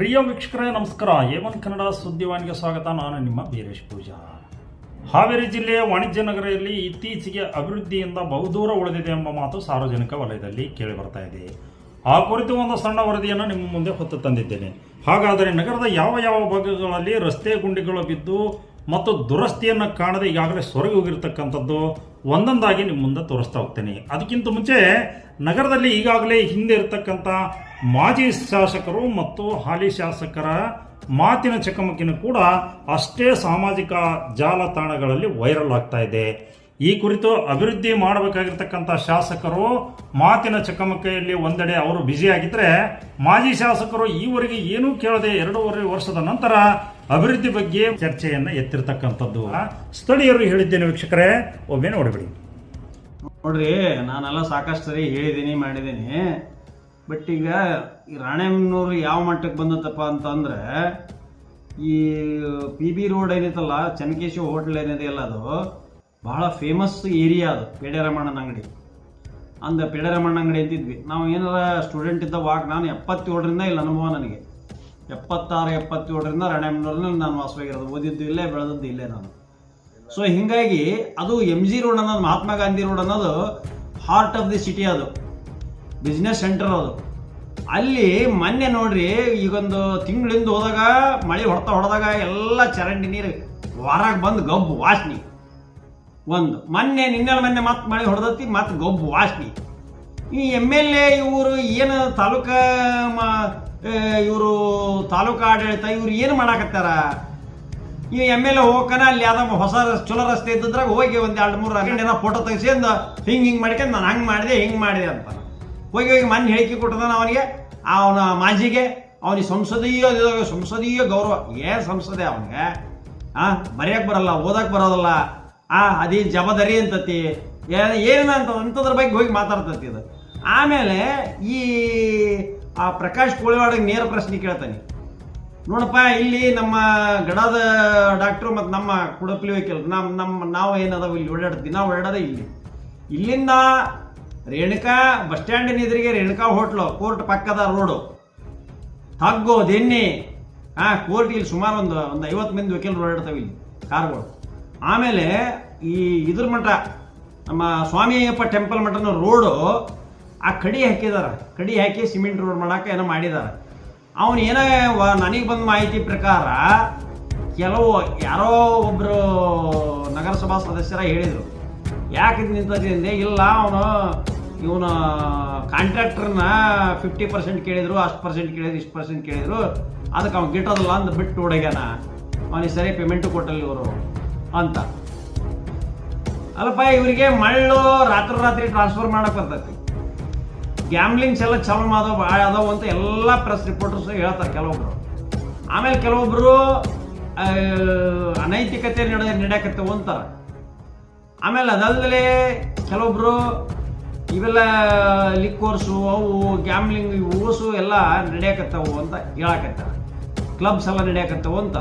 ಪ್ರಿಯ ವೀಕ್ಷಕರೇ, ನಮಸ್ಕಾರ. ಏಮನ್ ಕನ್ನಡ ಸುದ್ದಿವಾಣಿಗೆ ಸ್ವಾಗತ. ನಾನು ನಿಮ್ಮ ವೀರೇಶ್ ಪೂಜಾ. ಹಾವೇರಿ ಜಿಲ್ಲೆಯ ವಾಣಿಜ್ಯ ನಗರದಲ್ಲಿ ಇತ್ತೀಚೆಗೆ ಅಭಿವೃದ್ಧಿಯಿಂದ ಬಹುದೂರ ಉಳಿದಿದೆ ಎಂಬ ಮಾತು ಸಾರ್ವಜನಿಕ ವಲಯದಲ್ಲಿ ಕೇಳಿ ಬರ್ತಾ ಇದೆ. ಆ ಕುರಿತು ಒಂದು ಸಣ್ಣ ವರದಿಯನ್ನು ನಿಮ್ಮ ಮುಂದೆ ಹೊತ್ತು ತಂದಿದ್ದೇನೆ. ಹಾಗಾದರೆ ನಗರದ ಯಾವ ಯಾವ ಭಾಗಗಳಲ್ಲಿ ರಸ್ತೆ ಗುಂಡಿಗಳು ಬಿದ್ದು ಮತ್ತು ದುರಸ್ತಿಯನ್ನು ಕಾಣದೆ ಈಗಾಗಲೇ ಸೊರಗಿ ಹೋಗಿರ್ತಕ್ಕಂಥದ್ದು ಒಂದೊಂದಾಗಿ ನಿಮ್ಮ ಮುಂದೆ ತೋರಿಸ್ತಾ ಹೋಗ್ತೇನೆ. ಅದಕ್ಕಿಂತ ಮುಂಚೆ ನಗರದಲ್ಲಿ ಈಗಾಗಲೇ ಹಿಂದೆ ಇರತಕ್ಕಂಥ ಮಾಜಿ ಶಾಸಕರು ಮತ್ತು ಹಾಲಿ ಶಾಸಕರ ಮಾತಿನ ಚಕಮಕಿನ ಕೂಡ ಅಷ್ಟೇ ಸಾಮಾಜಿಕ ಜಾಲತಾಣಗಳಲ್ಲಿ ವೈರಲ್ ಆಗ್ತಾ ಇದೆ. ಈ ಕುರಿತು ಅಭಿವೃದ್ಧಿ ಮಾಡಬೇಕಾಗಿರ್ತಕ್ಕಂಥ ಶಾಸಕರು ಮಾತಿನ ಚಕಮಕಿಯಲ್ಲಿ ಒಂದೆಡೆ ಅವರು ಬ್ಯುಸಿ ಆಗಿದ್ರೆ ಮಾಜಿ ಶಾಸಕರು ಈವರೆಗೆ ಏನೂ ಕೇಳದೆ ಎರಡೂವರೆ ವರ್ಷದ ನಂತರ ಅಭಿವೃದ್ಧಿ ಬಗ್ಗೆ ಚರ್ಚೆಯನ್ನ ಎತ್ತಿರ್ತಕ್ಕಂಥದ್ದು. ಸ್ಥಳೀಯರು ಹೇಳಿದ್ದೇನೆ ವೀಕ್ಷಕರೇ, ಒಮ್ಮೆ ನೋಡಿಬಿಡಿ. ನೋಡ್ರಿ, ನಾನೆಲ್ಲ ಸಾಕಷ್ಟು ಸರಿ ಹೇಳಿದ್ದೀನಿ, ಮಾಡಿದ್ದೀನಿ. ಬಟ್ ಈಗ ಈ ರಾಣೆಬೆನ್ನೂರು ಯಾವ ಮಟ್ಟಕ್ಕೆ ಬಂದತ್ತಪ್ಪ ಅಂತಂದ್ರೆ, ಈ ಪಿ ಬಿ ರೋಡ್ ಏನೈತಲ್ಲ ಚನ್ನಕೇಶವ ಹೋಟ್ಲ್ ಏನಿದೆಯಲ್ಲ ಅದು, ಬಹಳ ಫೇಮಸ್ ಏರಿಯಾ ಅದು ಪೇಡೆ ರಮಣ್ಣನ ಅಂಗಡಿ. ಅಂದ ಪೇಡೆ ರಮಣ್ಣ ಅಂಗಡಿ ಅಂತಿದ್ವಿ. ನಾವು ಏನಾರ ಸ್ಟೂಡೆಂಟ್ ಇದ್ದ ವಾಕ್ ನಾನು ಎಪ್ಪತ್ತೇಳರಿಂದ ಇಲ್ಲ ಅನುಭವ ನನಗೆ. ಎಪ್ಪತ್ತಾರು, ಎಪ್ಪತ್ತೇಳರಿಂದ ರಾಣೆಬೆನ್ನೂರಿನಲ್ಲಿ ನಾನು ವಾಸವಾಗಿರೋದು. ಓದಿದ್ದು ಇಲ್ಲೇ, ಬೆಳೆದದ್ದು ಇಲ್ಲೇ ನಾನು. ಸೊ ಹಿಂಗಾಗಿ ಅದು ಎಂ ಜಿ ರೋಡ್ ಅನ್ನೋದು, ಮಹಾತ್ಮ ಗಾಂಧಿ ರೋಡ್ ಅನ್ನೋದು ಹಾರ್ಟ್ ಆಫ್ ದಿ ಸಿಟಿ ಅದು. ಬಿಸ್ನೆಸ್ ಸೆಂಟರ್ ಅದು. ಅಲ್ಲಿ ಮೊನ್ನೆ ನೋಡ್ರಿ, ಈಗೊಂದು ತಿಂಗಳಿಂದ ಹೋದಾಗ, ಮಳೆ ಹೊಡ್ತಾ ಹೊಡೆದಾಗ ಎಲ್ಲ ಚರಂಡಿ ನೀರು ವಾರಾಗಿ ಬಂದು ಗಬ್ಬು ವಾಸನೆ. ಒಂದು, ಮೊನ್ನೆ ನಿನ್ನೆ ಮೊನ್ನೆ ಮತ್ತೆ ಮಳೆ ಹೊಡೆದತ್ತಿ ಮತ್ತೆ ಗಬ್ಬು ವಾಸನೆ. ಈ ಎಂ ಎಲ್ ಎ ಇವರು ಏನು ತಾಲೂಕ ಇವರು ತಾಲೂಕು ಆಡಳಿತ ಇವ್ರು ಏನು ಮಾಡಾಕತ್ತಾರ? ಈ ಎಂ ಎಲ್ ಎ ಹೋಗಕನ ಅಲ್ಲಿ ಯಾವ್ದೋ ಹೊಸ ಚಲೋ ರಸ್ತೆ ಇದ್ದಿದ್ರಾಗ ಹೋಗಿ ಒಂದು ಎರಡು ಮೂರು ಗಂಟೆ ಫೋಟೋ ತೆಗಿಸಿಂದ ಹಿಂಗೆ ಹಿಂಗೆ ಮಾಡ್ಕೊಂಡು ನಾನು ಹಂಗೆ ಮಾಡಿದೆ, ಹಿಂಗೆ ಮಾಡಿದೆ ಅಂತ. ಹೋಗಿ ಹೋಗಿ ಮೊನ್ನೆ ಹೇಳಿಕೆ ಕೊಟ್ಟದಾನ ಅವನಿಗೆ, ಅವನ ಮಾಜಿಗೆ, ಅವನಿಗೆ ಸಂಸದೀಯ ಸಂಸದೀಯ ಗೌರವ. ಏ ಸಂಸದೆ ಅವನಿಗೆ? ಆ ಬರೆಯಕ್ಕೆ ಬರಲ್ಲ, ಓದೋಕೆ ಬರೋದಲ್ಲ. ಆ, ಅದೇ ಜವಾಬ್ದಾರಿ ಅಂತತಿ. ಏನ ಅಂತ ಅಂಥದ್ರ ಬಗ್ಗೆ ಹೋಗಿ ಮಾತಾಡ್ತತಿ ಇದು ಆಮೇಲೆ ಈ, ಆ ಪ್ರಕಾಶ್ ಕೋಳಿವಾಡಿಗೆ ನೇರ ಪ್ರಶ್ನೆ ಕೇಳ್ತಾನೆ. ನೋಡಪ್ಪ, ಇಲ್ಲಿ ನಮ್ಮ ಗಡದ ಡಾಕ್ಟ್ರು ಮತ್ತು ನಮ್ಮ ಕುಡಪ್ಲಿ ವೆಹಿಕಲ್ ನಮ್ಮ ನಮ್ಮ ನಾವು ಏನದಾವ ಇಲ್ಲಿ ಓಡಾಡ್ತೀವಿ, ನಾವು ಓಡಾಡೋದೇ ಇಲ್ಲಿ. ಇಲ್ಲಿಂದ ರೇಣುಕಾ ಬಸ್ ಸ್ಟ್ಯಾಂಡಿನ ಎದುರಿಗೆ ರೇಣುಕಾ ಹೋಟ್ಲು, ಕೋರ್ಟ್ ಪಕ್ಕದ ರೋಡು. ತಗ್ಗು ದೆನ್ನಿ ಹಾಂ ಕೋರ್ಟ್ ಇಲ್ಲಿ ಸುಮಾರು ಒಂದು ಒಂದು ಐವತ್ತು ಮಂದಿ ವೆಹಿಕಲ್ ಓಡಾಡ್ತಾವೆ ಇಲ್ಲಿ, ಕಾರ್ಗಳು. ಆಮೇಲೆ ಈ ಇದ್ರ ಮಠ, ನಮ್ಮ ಸ್ವಾಮಿಯಪ್ಪ ಟೆಂಪಲ್ ಮಠನ ರೋಡು ಆ ಕಡಿ ಹಾಕಿದಾರ, ಕಡಿ ಹಾಕಿ ಸಿಮೆಂಟ್ ರೋಡ್ ಮಾಡಕ್ಕೆ ಏನೋ ಮಾಡಿದಾರ. ಅವನು ಏನೋ ನನಗೆ ಬಂದ ಮಾಹಿತಿ ಪ್ರಕಾರ ಕೆಲವು ಯಾರೋ ಒಬ್ಬರು ನಗರಸಭಾ ಸದಸ್ಯರ ಹೇಳಿದರು. ಯಾಕೆ ನಿಂತದೆ ಇಲ್ಲ ಅವನು ಇವನ ಕಾಂಟ್ರಾಕ್ಟರ್ನ ಫಿಫ್ಟಿ ಪರ್ಸೆಂಟ್ ಕೇಳಿದ್ರು, ಅಷ್ಟು ಪರ್ಸೆಂಟ್ ಕೇಳಿದ್ರು, ಇಷ್ಟು ಪರ್ಸೆಂಟ್ ಕೇಳಿದ್ರು. ಅದಕ್ಕೆ ಅವ್ನು ಗಿಟ್ಟೋದಿಲ್ಲ ಅಂದ್ ಬಿಟ್ಟು ಹೊಡಗ್ಯಾನ ಅವನಿಗೆ ಸರಿ ಪೇಮೆಂಟು ಕೊಟ್ಟಲ್ಲಿ ಇವರು ಅಂತ. ಅಲ್ಲಪ್ಪ, ಇವರಿಗೆ ಮಳ್ಳು ರಾತ್ರಿ ರಾತ್ರಿ ಟ್ರಾನ್ಸ್ಫರ್ ಮಾಡಕ್ ಬರ್ತೈತಿ. ಗ್ಯಾಮ್ಲಿಂಗ್ಸ್ ಎಲ್ಲ ಚಲೋ ಮಾಡೋ ಭಾಳ ಅದಾವ ಅಂತ ಎಲ್ಲ ಪ್ರೆಸ್ ರಿಪೋರ್ಟರ್ಸ್ ಹೇಳ್ತಾರೆ ಕೆಲವೊಬ್ರು. ಆಮೇಲೆ ಕೆಲವೊಬ್ರು ಅನೈತಿಕತೆ ನಡೆ ನಡೆಯಕತ್ತವು ಅಂತಾರೆ. ಆಮೇಲೆ ಅದಲ್ಲದೆ ಕೆಲವೊಬ್ರು ಇವೆಲ್ಲ ಲಿಕ್ಕೋರ್ಸು ಅವು ಗ್ಯಾಮ್ಲಿಂಗ್ ಓಸು ಎಲ್ಲ ನಡೆಯಕತ್ತವು ಅಂತ ಹೇಳಕತ್ತಾರೆ. ಕ್ಲಬ್ಸ್ ಎಲ್ಲ ನಡೆಯಕತ್ತವು ಅಂತ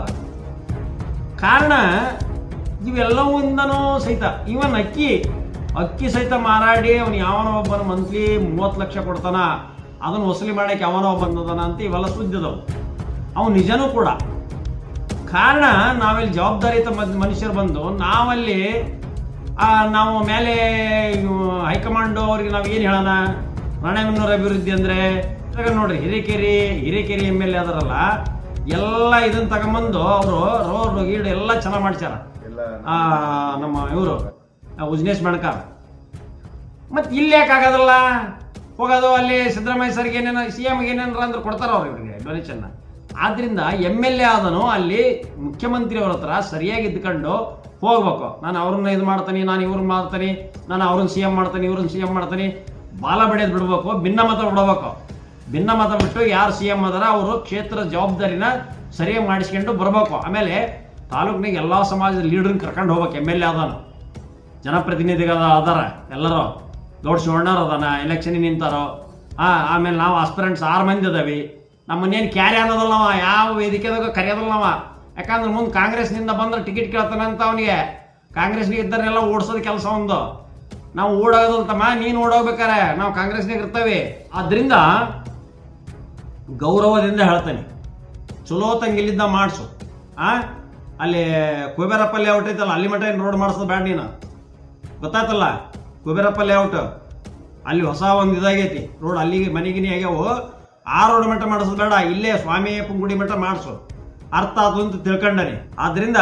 ಕಾರಣ ಇವೆಲ್ಲವೂ ಸಹಿತ ಇವನ್ ಅಕ್ಕಿ ಅಕ್ಕಿ ಸಹಿತ ಮಾರಾಡಿ ಅವನು ಯಾವನೋ ಒಬ್ಬನ ಮಂತ್ಲಿ ಮೂವತ್ತು ಲಕ್ಷ ಕೊಡ್ತಾನ. ಅದನ್ನು ವಸೂಲಿ ಮಾಡಕ್ಕೆ ಯಾವನೋ ಒಬ್ಬ ಬಂದದಾನ ಅಂತ ಇವೆಲ್ಲ ಸುದ್ದಿದವು. ಅವನು ನಿಜನೂ ಕೂಡ. ಕಾರಣ ನಾವಿಲ್ಲಿ ಜವಾಬ್ದಾರಿಯುತ ಮನ್- ಮನುಷ್ಯರು ಬಂದು ನಾವಲ್ಲಿ ಆ, ನಾವು ಮೇಲೆ ಹೈಕಮಾಂಡು ಅವ್ರಿಗೆ ನಾವು ಏನು ಹೇಳೋಣ? ರಾಣೆಬೆನ್ನೂರು ಅಭಿವೃದ್ಧಿ ಅಂದ್ರೆ ಇವಾಗ ನೋಡ್ರಿ Hirekeri Hirekeri M L A ಅದರಲ್ಲ ಎಲ್ಲ ಇದನ್ನ ತಗೊಂಬಂದು ಅವರು ರೋಡ್ ಗೀಡ್ ಎಲ್ಲ ಚೆನ್ನಾಗಿ ಮಾಡ್ಸ್ಯಾರ. ನಮ್ಮ ಇವರು. ಉಜ್ನೇಶ್ ಬಣಕಾರ್ ಮತ್ತೆ ಇಲ್ಲಿ ಯಾಕೆ ಆಗೋದಲ್ಲ? ಹೋಗೋದು ಅಲ್ಲಿ ಸಿದ್ದರಾಮಯ್ಯ ಸರ್ಗೆ ಏನೇನೋ ಸಿ ಎಮ್ಗೆ ಏನೇನಾರ ಅಂದ್ರೆ ಕೊಡ್ತಾರ ಅವ್ರು ಇವರಿಗೆ ಡೊನೇಷನ್ನ ಆದ್ರಿಂದ ಎಂ ಎಲ್ ಎ ಆದನು, ಅಲ್ಲಿ ಮುಖ್ಯಮಂತ್ರಿ ಅವ್ರ ಹತ್ರ ಸರಿಯಾಗಿ ಇದ್ಕೊಂಡು ಹೋಗ್ಬೇಕು. ನಾನು ಅವ್ರನ್ನ ಇದು ಮಾಡ್ತೀನಿ, ನಾನು ಇವ್ರನ್ನ ಮಾಡ್ತೀನಿ, ನಾನು ಅವ್ರನ್ನ ಸಿ ಎಂ ಮಾಡ್ತೀನಿ, ಇವ್ರನ್ನ ಸಿ ಎಂ ಮಾಡ್ತೀನಿ. ಬಾಲ ಬಡಿಯೋದು ಬಿಡ್ಬೇಕು, ಭಿನ್ನ ಮತ ಬಿಡ್ಬೇಕು. ಭಿನ್ನ ಮತ ಬಿಟ್ಟು ಯಾರು ಸಿ ಎಂ ಅದಾರ, ಅವರು ಕ್ಷೇತ್ರ ಜವಾಬ್ದಾರಿನ ಸರಿಯಾಗಿ ಮಾಡಿಸ್ಕೊಂಡು ಬರ್ಬೇಕು. ಆಮೇಲೆ ತಾಲೂಕಿನಾಗ ಎಲ್ಲ ಸಮಾಜದ ಲೀಡ್ರನ್ನ ಕರ್ಕೊಂಡು ಹೋಗ್ಬೇಕು ಎಂ ಎಲ್ ಎ ಆದಾನು ಜನಪ್ರತಿನಿಧಿಗಳ ಅದಾರ ಎಲ್ಲರೂ ದೊಡ್ಡ ಶಿವಣ್ಣವ್ರು ಅದಾನ ಎಲೆಕ್ಷನ್ ನಿಂತಾರೋ. ಆ, ಆಮೇಲೆ ನಾವು ಆಸ್ಪಿರೆಂಟ್ಸ್ ಆರು ಮಂದಿ ಅದಾವಿ. ನಮ್ಮನ್ನೇನು ಕ್ಯಾರಿ ಅನ್ನೋದಲ್ಲ ನಾವ ಯಾವ ವೇದಿಕೆದಾಗ ಕರೆಯೋದಲ್ಲ ನಾವ ಯಾಕಂದ್ರೆ ಮುಂದೆ ಕಾಂಗ್ರೆಸ್ನಿಂದ ಬಂದ್ರೆ ಟಿಕೆಟ್ ಕೇಳ್ತಾನಂತ ಅವನಿಗೆ. ಕಾಂಗ್ರೆಸ್ನಿಗೆ ಇದ್ದರೆಲ್ಲ ಓಡಿಸೋದು ಕೆಲಸ ಒಂದು. ನಾವು ಓಡೋದಲ್ತಮ್ಮ ನೀನು ಓಡೋಗ್ಬೇಕಾರೆ, ನಾವು ಕಾಂಗ್ರೆಸ್ನಾಗ ಇರ್ತೇವೆ. ಆದ್ದರಿಂದ ಗೌರವದಿಂದ ಹೇಳ್ತಾನೆ. ಚಲೋ ತಂಗಿಲ್ಲಿದ್ದ ಮಾಡಿಸು. ಆ, ಅಲ್ಲಿ ಕುಬೇರಪ್ಪಲ್ಲಿ ಔಟ್ ಐತಲ್ಲ, ಅಲ್ಲಿ ಮಟ್ಟ ರೋಡ್ ಮಾಡಿಸೋದು ಬೇಡ ನೀನು. ಗೊತ್ತಾಯ್ತಲ್ಲ? ಕುಬೇರಪ್ಪ ಲೇಔಟ್ ಅಲ್ಲಿ ಹೊಸ ಒಂದು ಇದಾಗೈತಿ. ರೋಡ್ ಅಲ್ಲಿಗೆ ಮನೆಗಿನಿ ಆಗ್ಯಾವು. ಆ ರೋಡ್ ಮಟ್ಟ ಮಾಡಿಸೋದು ಬೇಡ. ಇಲ್ಲೇ ಸ್ವಾಮಿ ಗುಡಿ ಮಟ್ಟ ಮಾಡಿಸು. ಅರ್ಥ ಅದು ಅಂತ ತಿಳ್ಕೊಂಡನಿ. ಆದ್ರಿಂದ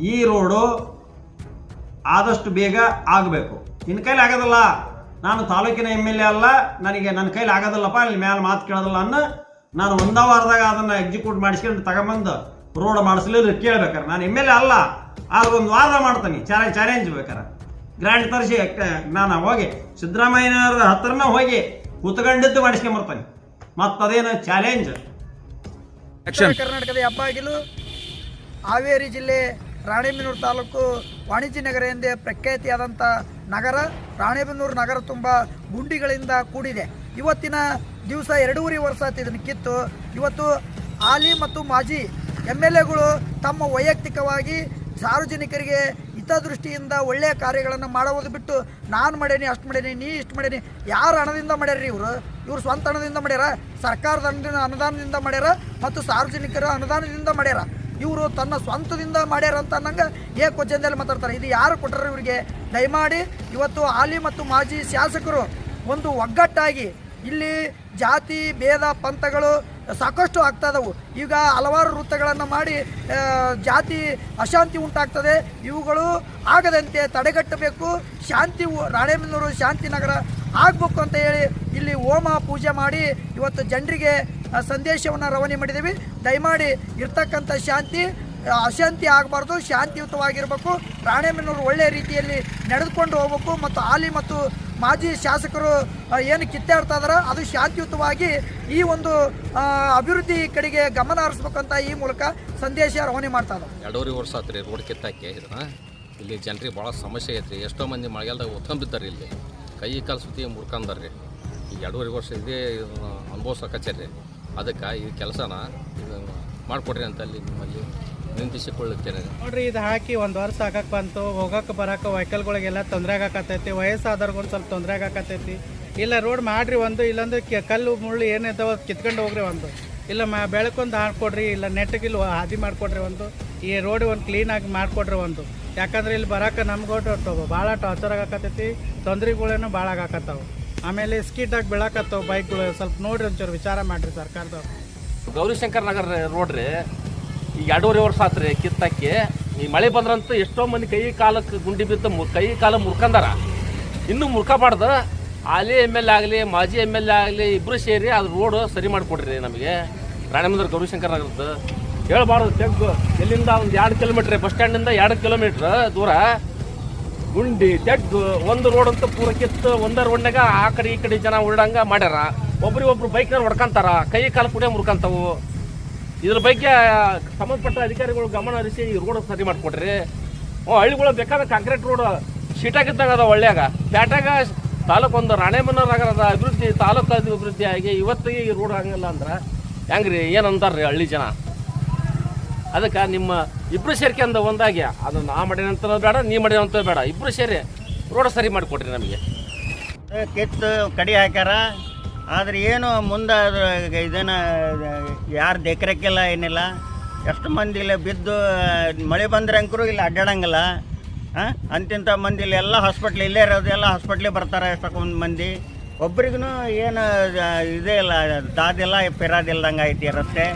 ಈ ರೋಡು ಆದಷ್ಟು ಬೇಗ ಆಗಬೇಕು. ನಿನ್ನ ಕೈಲಿ ಆಗೋದಲ್ಲ? ನಾನು ತಾಲೂಕಿನ ಎಂ ಎಲ್ ಎ ಅಲ್ಲ. ನನಗೆ ನನ್ನ ಕೈಲಿ ಆಗೋದಲ್ಲಪ್ಪ. ಅಲ್ಲಿ ಮೇಲೆ ಮಾತು ಕೇಳೋದಲ್ಲ ಅನ್ನ. ನಾನು ಒಂದ ವಾರದಾಗ ಅದನ್ನ ಎಕ್ಸಿಕ್ಯೂಟ್ ಮಾಡಿಸ್ಕೊಂಡು ತಗೊಂಬಂದು ರೋಡ್ ಮಾಡಿಸ್ಲಿಲ್ಲ ಕೇಳ್ಬೇಕಾರೆ. ನಾನು ಎಂ ಎಲ್ ಎ ಅಲ್ಲ. ಆದ್ರೆ ಒಂದು ವಾರ ಮಾಡ್ತೀನಿ. ಚಾಲೆಂಜ್ ಚಾಲೆಂಜ್ ಬೇಕಾರೆ? ಗ್ರ್ಯಾಂಡ್ ತರಿಸಿ ನಾನು ಹೋಗಿ ಸಿದ್ದರಾಮಯ್ಯನವ್ರ ಹತ್ರನ ಹೋಗಿ ಕೂತ್ಕೊಂಡಿದ್ದು ಮಾಡಿಸ್ಕೊಂಬರ್ತಾನೆ ಮತ್ತದೇನು ಚಾಲೆಂಜ್ ದಕ್ಷಿಣ ಕರ್ನಾಟಕದ ಹೆಬ್ಬಾಗಿಲು ಹಾವೇರಿ ಜಿಲ್ಲೆ ರಾಣೆಬೆನ್ನೂರು ತಾಲೂಕು ವಾಣಿಜ್ಯ ನಗರ ಎಂದೇ ಪ್ರಖ್ಯಾತಿಯಾದಂಥ ನಗರ. ರಾಣೆಬೆನ್ನೂರು ನಗರ ತುಂಬ ಗುಂಡಿಗಳಿಂದ ಕೂಡಿದೆ. ಇವತ್ತಿನ ದಿವಸ ಎರಡೂವರೆ ವರ್ಷ ಆಯ್ತು ಇದನ್ನು ಕಿತ್ತು. ಇವತ್ತು ಹಾಲಿ ಮತ್ತು ಮಾಜಿ ಎಂ ಎಲ್ ಎಗಳು ತಮ್ಮ ವೈಯಕ್ತಿಕವಾಗಿ ಸಾರ್ವಜನಿಕರಿಗೆ ಹಿತದೃಷ್ಟಿಯಿಂದ ಒಳ್ಳೆಯ ಕಾರ್ಯಗಳನ್ನು ಮಾಡುವುದು ಬಿಟ್ಟು ನಾನು ಮಾಡೇನಿ, ಅಷ್ಟು ಮಾಡೇನಿ, ನೀ ಇಷ್ಟು ಮಾಡೇನಿ, ಯಾರು ಹಣದಿಂದ ಮಾಡ್ಯಾರ್ರಿ ಇವರು? ಇವರು ಸ್ವಂತ ಹಣದಿಂದ ಮಾಡ್ಯಾರ? ಸರ್ಕಾರದ ಅನುದಾನದಿಂದ ಮಾಡ್ಯಾರ? ಮತ್ತು ಸಾರ್ವಜನಿಕರ ಅನುದಾನದಿಂದ ಮಾಡ್ಯಾರ? ಇವರು ತನ್ನ ಸ್ವಂತದಿಂದ ಮಾಡ್ಯಾರ ಅಂತ ಅನ್ನಂಗೆ ಏಕವಚನದಲ್ಲಿ ಮಾತಾಡ್ತಾರೆ. ಇದು ಯಾರು ಕೊಟ್ಟರು ಇವರಿಗೆ? ದಯಮಾಡಿ ಇವತ್ತು ಹಾಲಿ ಮತ್ತು ಮಾಜಿ ಶಾಸಕರು ಒಂದು ಒಗ್ಗಟ್ಟಾಗಿ ಇಲ್ಲಿ ಜಾತಿ, ಭೇದ, ಪಂಥಗಳು ಸಾಕಷ್ಟು ಆಗ್ತಾ ಇದಾವೆ ಈಗ ಹಲವಾರು ವೃತ್ತಗಳನ್ನು ಮಾಡಿ ಜಾತಿ ಅಶಾಂತಿ ಉಂಟಾಗ್ತದೆ. ಇವುಗಳು ಆಗದಂತೆ ತಡೆಗಟ್ಟಬೇಕು. ಶಾಂತಿ ರಾಣೇಬೆನ್ನೂರು ಶಾಂತಿ ಶಾಂತಿನಗರ ಆಗಬೇಕು ಅಂತ ಹೇಳಿ ಇಲ್ಲಿ ಹೋಮ ಪೂಜೆ ಮಾಡಿ ಇವತ್ತು ಜನರಿಗೆ ಸಂದೇಶವನ್ನು ರವಾನೆ ಮಾಡಿದ್ದೀವಿ. ದಯಮಾಡಿ ಇರ್ತಕ್ಕಂಥ ಶಾಂತಿ ಅಶಾಂತಿ ಆಗಬಾರ್ದು. ಶಾಂತಿಯುತವಾಗಿರಬೇಕು. ರಾಣೆಬೆನ್ನೂರು ಒಳ್ಳೆಯ ರೀತಿಯಲ್ಲಿ ನಡೆದುಕೊಂಡು ಹೋಗಬೇಕು. ಮತ್ತು ಹಾಲಿ ಮತ್ತು ಮಾಜಿ ಶಾಸಕರು ಏನು ಕಿತ್ತಾಡ್ತಾ ಇದಾರೆ ಅದು ಶಾಂತಿಯುತವಾಗಿ ಈ ಒಂದು ಅಭಿವೃದ್ಧಿ ಕಡೆಗೆ ಗಮನ ಹರಿಸ್ಬೇಕಂತ ಈ ಮೂಲಕ ಸಂದೇಶ ರವಾನೆ ಮಾಡ್ತಾ ಇದ್ದಾರೆ ಎರಡೂವರೆ ವರ್ಷ ಆತ್ರಿ ರೋಡ್ ಕಿತ್ತಾಕಿ. ಇದನ್ನ ಇಲ್ಲಿ ಜನರಿಗೆ ಭಾಳ ಸಮಸ್ಯೆ ಐತ್ರಿ. ಎಷ್ಟೋ ಮಂದಿ ಮಳೆಗಾಲದಾಗ ಒತ್ತಂಬಿದ್ದಾರೆ ಇಲ್ಲಿ. ಕೈ ಕಾಲು ಸುತ್ತಿ ಮುರ್ಕಂದಾರ ರೀ ಈಗ ಎರಡೂವರೆ ವರ್ಷ ಇದೇ ಅನುಭವಿಸಕಚ್ಚರಿ ಅದಕ್ಕೆ ಈ ಕೆಲಸನ ಮಾಡಿಕೊಡ್ರಿ ಅಂತ ಅಲ್ಲಿ ನಿಮ್ಮಲ್ಲಿ ನಿಂದಿಸಿಕೊಳ್ಳುತ್ತೇನೆ. ನೋಡ್ರಿ ಇದು ಹಾಕಿ ಒಂದು ವರ್ಷ ಆಗಕ್ಕೆ ಬಂತು. ಹೋಗಕ್ಕೆ ಬರಕ್ಕೆ ವೆಹಿಕಲ್ಗಳಿಗೆಲ್ಲ ತೊಂದರೆ ಆಗಾಕತ್ತೈತಿ. ವಯಸ್ಸಾದವ್ರಿಗೆ ಒಂದು ಸ್ವಲ್ಪ ತೊಂದರೆ ಆಗಾಕತ್ತೈತಿ. ಇಲ್ಲ ರೋಡ್ ಮಾಡ್ರಿ ಒಂದು ಇಲ್ಲಂದ್ರೆ ಕೆ- ಕಲ್ಲು ಮುಳ್ಳು ಏನಿದಾವ ಕಿತ್ಕೊಂಡು ಹೋಗ್ರಿ ಒಂದು. ಇಲ್ಲ ಮ ಬೆಳಕೊಂದು ಹಾಕ್ಕೊಡ್ರಿ ಇಲ್ಲ ನೆಟ್ಟಗಿಲ್ಲಿ ಹಾದಿ ಮಾಡಿಕೊಡ್ರಿ ಒಂದು. ಈ ರೋಡ್ ಒಂದು ಕ್ಲೀನಾಗಿ ಮಾಡಿಕೊಡ್ರಿ ಒಂದು. ಯಾಕಂದ್ರೆ ಇಲ್ಲಿ ಬರಕ್ಕೆ ನಮ್ಗೆ ಭಾಳ ಟಾರ್ಚರ್ ಆಗಾಕತ್ತೈತಿ. ತೊಂದರೆಗಳೇನು ಭಾಳ ಆಗಾಕತ್ತಾವ. ಆಮೇಲೆ ಸ್ಕೀಟಾಗಿ ಬೈಕ್ ಬೈಕ್ಗಳು ಸ್ವಲ್ಪ ನೋಡ್ರಿ ಒಂಚೂರು ವಿಚಾರ ಮಾಡಿರಿ ಸರ್ಕಾರದವ್ರು. ಗೌರಿಶಂಕರ್ ನಗರ ರೋಡ್ ರೀ. ಈಗ ಎರಡೂವರೆ ವರ್ಷ ಆತ್ರಿ ಕಿತ್ತಕ್ಕೆ. ಈ ಮಳೆ ಬಂದ್ರಂತೂ ಎಷ್ಟೋ ಮಂದಿ ಕೈ ಕಾಲಕ್ಕೆ ಗುಂಡಿ ಬಿದ್ದು ಮು- ಕೈ ಕಾಲ ಮುರ್ಕಂದಾರ. ಇನ್ನೂ ಮುರ್ಕಬಾರ್ದು. ಹಾಲಿ ಎಂ ಎಲ್ ಆಗಲಿ, ಮಾಜಿ ಎಂ ಎಲ್ ಎ ಆಗಲಿ ಇಬ್ಬರು ಸೇರಿ ಅದು ರೋಡ್ ಸರಿ ಮಾಡಿಕೊಡ್ರಿ ನಮಗೆ. ರಾಣೇಮಂದ್ರ ಗೌರಿಶಂಕರ್ ನಗರದ್ದು. ಹೇಳ್ಬಾರ್ದು ತೆಗ್ದು ಎಲ್ಲಿಂದ ಒಂದು ಎರಡು ಕಿಲೋಮೀಟ್ರ್ ಬಸ್ ಸ್ಟ್ಯಾಂಡಿಂದ ಎರಡು ಕಿಲೋಮೀಟ್ರ್ ದೂರ. ಗುಂಡಿ ತೆಗ್ದು ಒಂದು ರೋಡ್ ಅಂತ ಪೂರ ಕಿತ್ತು. ಒಂದೇ ರೋಡ್ನಾಗ ಆ ಕಡೆ ಈ ಕಡೆ ಜನ ಉಳ್ಳಂಗ ಮಾಡ್ಯಾರ. ಒಬ್ರಿಗೊಬ್ರು ಬೈಕ್ನಾಗ ಹೊಡ್ಕೊಂತಾರ. ಕೈ ಕಾಲು ಕೂಡ ಮುರ್ಕಂತಾವು. ಇದ್ರ ಬಗ್ಗೆ ಸಂಬಂಧಪಟ್ಟ ಅಧಿಕಾರಿಗಳು ಗಮನ ಹರಿಸಿ ಈ ರೋಡ್ ಸರಿ ಮಾಡಿಕೊಡ್ರಿ ಹ್ಞೂ ಹಳ್ಳಿಗಳು ಬೇಕಾದ ಕಾಂಕ್ರೀಟ್ ರೋಡ್ ಶೀಟಾಗಿದ್ದಾಗ ಅದ ಒಳ್ಳೆಯಾಗ ಪ್ಯಾಟಾಗ ತಾಲೂಕು ಒಂದು ರಾಣೆಬೆನ್ನೂರು ನಗರದ ಅಭಿವೃದ್ಧಿ, ತಾಲೂಕು ಅಭಿವೃದ್ಧಿ ಆಗಿ ಇವತ್ತಿಗೆ ಈ ರೋಡ್ ಹಂಗಿಲ್ಲ ಅಂದ್ರೆ ಹೆಂಗ್ರಿ, ಏನು ಅಂತಾರ್ರಿ ಹಳ್ಳಿ ಜನ? ಅದಕ್ಕೆ ನಿಮ್ಮ ಇಬ್ರು ಸೇರ್ಕೊಂಡು ಒಂದಾಗಿ. ಅದು ನಾ ಮಾಡಿದಂತ ಬೇಡ, ನೀ ಮಾಡಿದಂತ ಬೇಡ. ಇಬ್ಬರು ಸೇರಿ ರೋಡ್ ಸರಿ ಮಾಡಿಕೊಡ್ರಿ ನಮಗೆ. ಕಿತ್ತು ಕಡಿ ಹಾಕ್ಯಾರ. ಆದ್ರೆ ಏನು ಮುಂದೆ ಇದನ್ನು, ಯಾರು ದೇಕ್ರಕ್ಕಿಲ್ಲ ಏನಿಲ್ಲ. ಎಷ್ಟು ಮಂದಿ ಇಲ್ಲ ಬಿದ್ದು, ಮಳೆ ಬಂದರೆ ಅಂಕರು ಇಲ್ಲಿ, ಅಡ್ಡಾಡಂಗಿಲ್ಲ. ಹಾಂ ಅಂತಿಂಥ ಮಂದಿ ಇಲ್ಲಿ ಎಲ್ಲ ಹಾಸ್ಪಿಟ್ಲ್ ಇಲ್ಲೇ ಇರೋದು ಎಲ್ಲ ಹಾಸ್ಪಿಟ್ಲಿಗೆ ಬರ್ತಾರೆ ಎಷ್ಟೊಂದು ಮಂದಿ. ಒಬ್ರಿಗೂ ಏನು, ಇದೇ ಇಲ್ಲ, ದಾದಿಲ್ಲ, ಪಿರಾದಿಲ್ದಂಗೆ ಐತಿ ರಸ್ತೆ.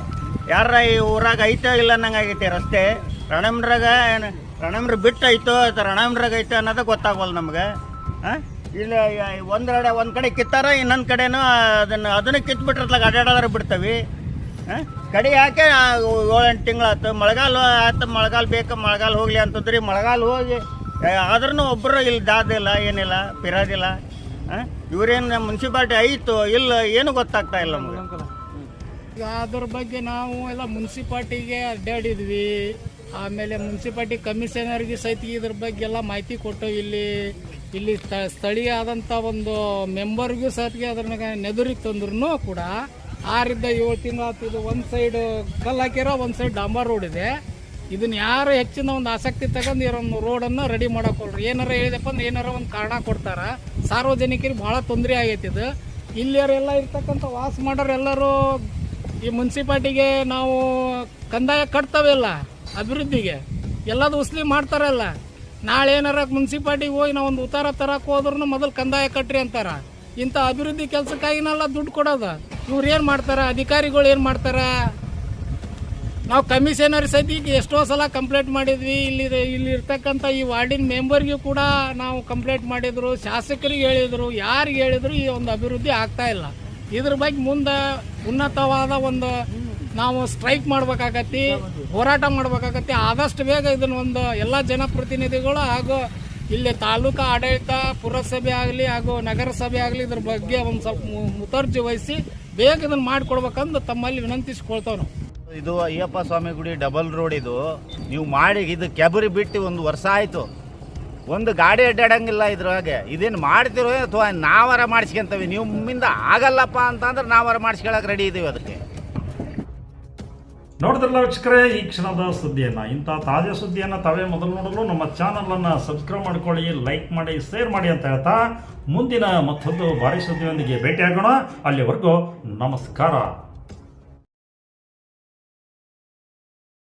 ಯಾರ ಈ ಊರಾಗ ಐತೋ ಇಲ್ಲ ಅನ್ನಂಗೆ ಆಗೈತಿ ರಸ್ತೆ. ರಣಮ್ರಾಗ ಏನು ರಣಮ್ರ ಬಿಟ್ಟು ಐತೋ ಅಥವಾ ರಣಮ್ರಾಗ ಐತೋ ಅನ್ನೋದು ಗೊತ್ತಾಗವಲ್ಲ ನಮ್ಗೆ. ಹಾಂ ಇಲ್ಲ ಒಂದೆರಡೆ ಒಂದು ಕಡೆ ಕಿತ್ತಾರ, ಇನ್ನೊಂದು ಕಡೆನೂ ಅದನ್ನು ಅದನ್ನು ಕಿತ್ಬಿಟ್ರತ್ಲಾಗ ಅಡ್ಡಾಡೋದ್ರೆ ಬಿಡ್ತವೆ. ಹಾಂ? ಕಡೆ ಯಾಕೆ ಏಳೆಂಟು ತಿಂಗಳಾಯ್ತು ಮಳೆಗಾಲ ಆಯ್ತು, ಮಳೆಗಾಲ ಬೇಕು, ಮಳೆಗಾಲ ಹೋಗ್ಲಿ ಅಂತಂದ್ರಿ. ಮಳೆಗಾಲ ಹೋಗಿ ಆದ್ರೂ ಒಬ್ಬರು ಇಲ್ಲಿ ದಾದಿಲ್ಲ, ಏನಿಲ್ಲ, ಪಿರೋದಿಲ್ಲ. ಹಾಂ? ಇವ್ರೇನು ಮುನ್ಸಿಪಾಲ್ಟಿ ಐತು, ಇಲ್ಲ, ಏನು ಗೊತ್ತಾಗ್ತಾ ಇಲ್ಲ ಅದ್ರ ಬಗ್ಗೆ ನಾವು ಎಲ್ಲ ಮುನ್ಸಿಪಾಲ್ಟಿಗೆ ಅಡ್ಡಾಡಿದ್ವಿ ಆಮೇಲೆ ಮುನ್ಸಿಪಾಲ್ಟಿ ಕಮಿಷನರ್ಗೆ ಸಹಿತ ಇದ್ರ ಬಗ್ಗೆ ಎಲ್ಲ ಮಾಹಿತಿ ಕೊಟ್ಟು ಇಲ್ಲಿ ಇಲ್ಲಿ ಸ್ಥ- ಸ್ಥಳೀಯ ಆದಂಥ ಒಂದು ಮೆಂಬರ್ಗೂ ಸಹಿತ ಅದ್ರ ನೆದುರಿ ತಂದ್ರೂ ಕೂಡ ಆರಿಂದ ಏಳು ತಿಂಗಳು ಇದು ಒಂದು ಸೈಡ್ ಕಲ್ಲು ಹಾಕಿರೋ ಒಂದು ಸೈಡ್ ಡಾಂಬರ್ ರೋಡ್ ಇದೆ. ಇದನ್ನ ಯಾರು ಹೆಚ್ಚಿನ ಒಂದು ಆಸಕ್ತಿ ತಗೊಂಡು ಇರೋಒಂದು ರೋಡನ್ನು ರೆಡಿ ಮಾಡೋಕೊಳ್ರಿ ಏನಾರ ಹೇಳಿದಪ್ಪ ಅಂದ್ರೆ ಏನಾರ ಒಂದು ಕಾರಣ ಕೊಡ್ತಾರೆ. ಸಾರ್ವಜನಿಕರಿಗೆ ಭಾಳ ತೊಂದರೆ ಆಗೈತಿ ಇದು. ಇಲ್ಲಿಯರೆಲ್ಲ ಇರ್ತಕ್ಕಂಥ ವಾಸ ಮಾಡೋರೆಲ್ಲರೂ ಈ ಮುನ್ಸಿಪಾಲ್ಟಿಗೆ ನಾವು ಕಂದಾಯ ಕಟ್ತವೆಲ್ಲ ಅಭಿವೃದ್ಧಿಗೆ. ಎಲ್ಲದು ಉಸ್ಲಿ ಮಾಡ್ತಾರಲ್ಲ, ನಾಳೆ ಏನಾರ ಮುನ್ಸಿಪಾಲ್ಟಿಗೆ ಹೋಗಿ ನಾವು ಒಂದು ಉತ್ತಾರ ತರಕ್ಕೆ ಹೋದ್ರೂ ಮೊದಲು ಕಂದಾಯ ಕಟ್ಟ್ರಿ ಅಂತಾರ. ಇಂಥ ಅಭಿವೃದ್ಧಿ ಕೆಲಸಕ್ಕಾಗಿನೆಲ್ಲ ದುಡ್ಡು ಕೊಡೋದು. ಇವ್ರು ಏನು ಮಾಡ್ತಾರೆ? ಅಧಿಕಾರಿಗಳು ಏನು ಮಾಡ್ತಾರೆ? ನಾವು ಕಮಿಷನರ್ ಸದ್ಯಕ್ಕೆ ಎಷ್ಟೋ ಸಲ ಕಂಪ್ಲೇಂಟ್ ಮಾಡಿದ್ವಿ. ಇಲ್ಲಿ ಇಲ್ಲಿ ಇರ್ತಕ್ಕಂಥ ಈ ವಾರ್ಡಿನ ಮೆಂಬರ್ಗೂ ಕೂಡ ನಾವು ಕಂಪ್ಲೇಂಟ್ ಮಾಡಿದರು. ಶಾಸಕರಿಗೆ ಹೇಳಿದರು. ಯಾರಿಗೆ ಹೇಳಿದ್ರು ಈ ಒಂದು ಅಭಿವೃದ್ಧಿ ಆಗ್ತಾ ಇಲ್ಲ. ಇದ್ರ ಬಗ್ಗೆ ಮುಂದೆ ಉನ್ನತವಾದ ಒಂದು ನಾವು ಸ್ಟ್ರೈಕ್ ಮಾಡ್ಬೇಕಾಗತ್ತಿ, ಹೋರಾಟ ಮಾಡ್ಬೇಕಾಗತ್ತಿ, ಆದಷ್ಟು ಬೇಗ ಇದನ್ನ ಒಂದು ಎಲ್ಲ ಜನಪ್ರತಿನಿಧಿಗಳು ಹಾಗೂ ಇಲ್ಲಿ ತಾಲೂಕು ಆಡಳಿತ, ಪುರಸಭೆ ಆಗಲಿ ಹಾಗೂ ನಗರಸಭೆ ಆಗಲಿ ಇದ್ರ ಬಗ್ಗೆ ಒಂದು ಸ್ವಲ್ಪ ಮುತರ್ಜಿ ವಹಿಸಿ ಬೇಗ ಇದನ್ನು ಮಾಡಿಕೊಡ್ಬೇಕಂದು ತಮ್ಮಲ್ಲಿ ವಿನಂತಿಸ್ಕೊಳ್ತಾವೆ ನಾವು. ಇದು ಅಯ್ಯಪ್ಪ ಸ್ವಾಮಿ ಗುಡಿ ಡಬಲ್ ರೋಡ್ ಇದು. ನೀವು ಮಾಡಿ, ಇದು ಕೆಬರಿ ಬಿಟ್ಟು ಒಂದು ವರ್ಷ ಆಯಿತು. ಒಂದು ಗಾಡಿ ಅಡ್ಡಾಡಂಗಿಲ್ಲ ಇದ್ರೊಳಗೆ ಇದೇನು ಮಾಡ್ತಿರೋ ಅಥವಾ ನಾವರ ಮಾಡಿಸ್ಕೊಂತವಿ? ನಿಮ್ಮಿಂದ ಆಗಲ್ಲಪ್ಪ ಅಂತಂದ್ರೆ ನಾವರ ಮಾಡಿಸ್ಕೊಳಕ್ಕೆ ರೆಡಿ ಇದ್ದೀವಿ ಅದಕ್ಕೆ. ನೋಡಿದ್ರಲ್ಲ ವೀಕ್ಷಕರೇ, ಈ ಕ್ಷಣದ ಸುದ್ದಿಯನ್ನು. ಇಂಥ ತಾಜಾ ಸುದ್ದಿಯನ್ನು ತಾವೇ ಮೊದಲು ನೋಡಲು ನಮ್ಮ ಚಾನಲನ್ನು ಸಬ್ಸ್ಕ್ರೈಬ್ ಮಾಡ್ಕೊಳ್ಳಿ, ಲೈಕ್ ಮಾಡಿ, ಶೇರ್ ಮಾಡಿ ಅಂತ ಹೇಳ್ತಾ ಮುಂದಿನ ಮತ್ತೊಂದು ಭಾರಿ ಸುದ್ದಿಯೊಂದಿಗೆ ಭೇಟಿಯಾಗೋಣ. ಅಲ್ಲಿವರೆಗೂ ನಮಸ್ಕಾರ.